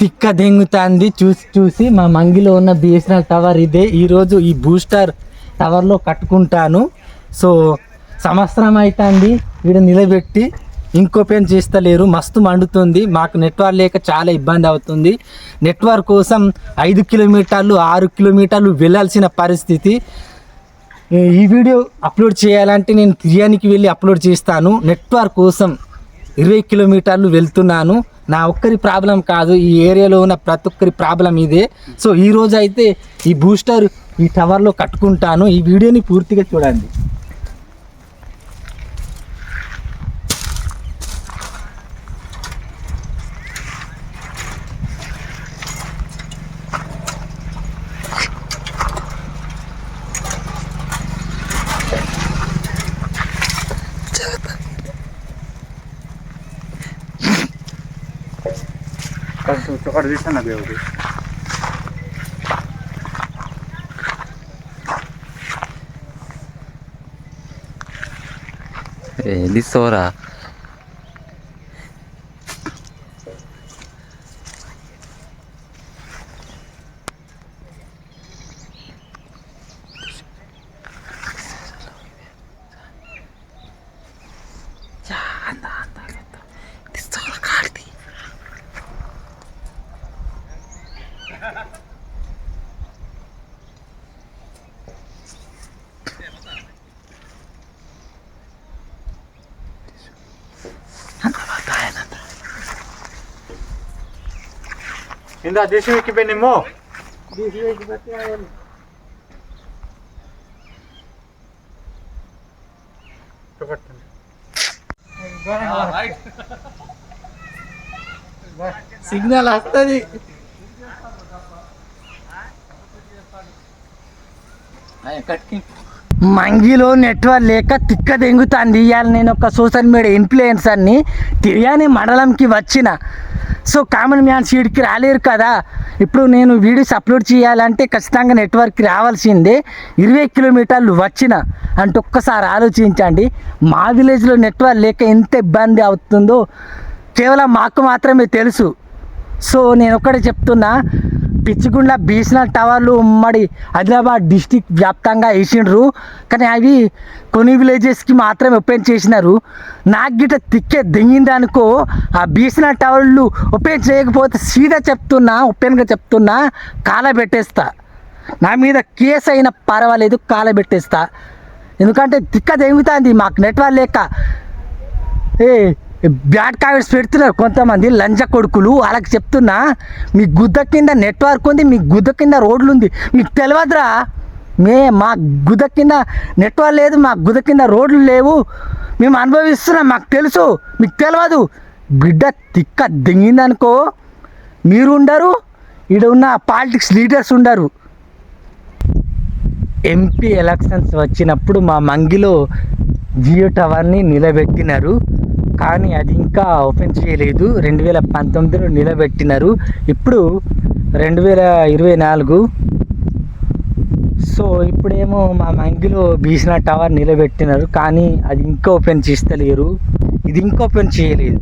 తిక్క దెంగుతుంది. చూసి చూసి మా మంగిలో ఉన్న బిఎస్ఎన్ఎల్ టవర్ ఇదే. ఈరోజు ఈ బూస్టర్ టవర్లో కట్టుకుంటాను. సో సంవత్సరం అవుతుంది వీడు నిలబెట్టి ఇంకో పెన్ చేస్తలేరు. మస్తు మండుతుంది. మాకు నెట్వర్క్ లేక చాలా ఇబ్బంది అవుతుంది. నెట్వర్క్ కోసం ఐదు కిలోమీటర్లు ఆరు కిలోమీటర్లు వెళ్ళాల్సిన పరిస్థితి. ఈ వీడియో అప్లోడ్ చేయాలంటే నేను తిరియానికి వెళ్ళి అప్లోడ్ చేస్తాను. నెట్వర్క్ కోసం ఇరవై కిలోమీటర్లు వెళ్తున్నాను. నా ఒక్కరి ప్రాబ్లం కాదు ఈ ఏరియాలో ఉన్న ప్రతి ఒక్కరి ప్రాబ్లం ఇదే. సో ఈ అయితే ఈ బూస్టర్ ఈ టవర్లో కట్టుకుంటాను. ఈ వీడియోని పూర్తిగా చూడండి. कारण तुमचं ऑर्डर दिसा ना एवढे ए दिसतो रा Inda desi wiki beni mo? Desi wiki beti ayam. Cepat kan? Signal asta ni. మంగిలో నెట్వర్క్ లేక తిక్క దెంగుతాంది. ఇవాళ నేను ఒక సోషల్ మీడియా ఇన్ఫ్లుయెన్సర్ని తిరియాని మండలంకి వచ్చిన. సో కామన్ మ్యాన్ సీడ్కి రాలేరు కదా. ఇప్పుడు నేను వీడియోస్ అప్లోడ్ చేయాలంటే ఖచ్చితంగా నెట్వర్క్ రావాల్సిందే. ఇరవై కిలోమీటర్లు వచ్చిన. అంటే ఒక్కసారి ఆలోచించండి. మా విలేజ్లో నెట్వర్క్ లేక ఎంత ఇబ్బంది అవుతుందో కేవలం మాకు మాత్రమే తెలుసు. సో నేను ఒక్కడే చెప్తున్నా. పిచ్చిగుండ్ల బీసనల్ టవర్లు ఉమ్మడి ఆదిలాబాద్ డిస్టిక్ వ్యాప్తంగా వేసిండ్రు. కానీ అవి కొన్ని విలేజెస్కి మాత్రమే ఓపెన్ చేసినారు. నాకు గిట్ట తిక్కే దెంగిందనుకో ఆ బీసనల్ టవర్లు ఓపెన్ చేయకపోతే సీదా చెప్తున్నా ఓపెన్గా చెప్తున్నా కాల పెట్టేస్తా. నా మీద కేసు అయినా పర్వాలేదు కాల పెట్టేస్తా. ఎందుకంటే తిక్క దెంగుతుంది మాకు నెట్వర్క్ లేక. ఏ బ్యాడ్ కామెంట్స్ పెడుతున్నారు కొంతమంది లంజ కొడుకులు. వాళ్ళకి చెప్తున్నా మీ గుద్ద కింద నెట్వర్క్ ఉంది మీ గుద్ద కింద రోడ్లు ఉంది. మీకు తెలియదురా మే మా గుద్ద కింద నెట్వర్క్ లేదు మా గుద్ద కింద రోడ్లు లేవు. మేము అనుభవిస్తున్నాం మాకు తెలుసు. మీకు తెలియదు బిడ్డ తిక్క దింగిందనుకో మీరు ఉండరు ఈడ ఉన్న పాలిటిక్స్ లీడర్స్ ఉండరు. ఎంపీ ఎలక్షన్స్ వచ్చినప్పుడు మా మంగిలో జియో టవర్ని నిలబెట్టినారు. కానీ అది ఇంకా ఓపెన్ చేయలేదు. రెండు వేల పంతొమ్మిదిలో నిలబెట్టినారు. ఇప్పుడు రెండు వేల ఇరవై నాలుగు. సో ఇప్పుడేమో మా మంగిలో బీసిన టవర్ నిలబెట్టినారు. కానీ అది ఇంకా ఓపెన్ చేస్తలేరు. ఇది ఇంకా ఓపెన్ చేయలేదు.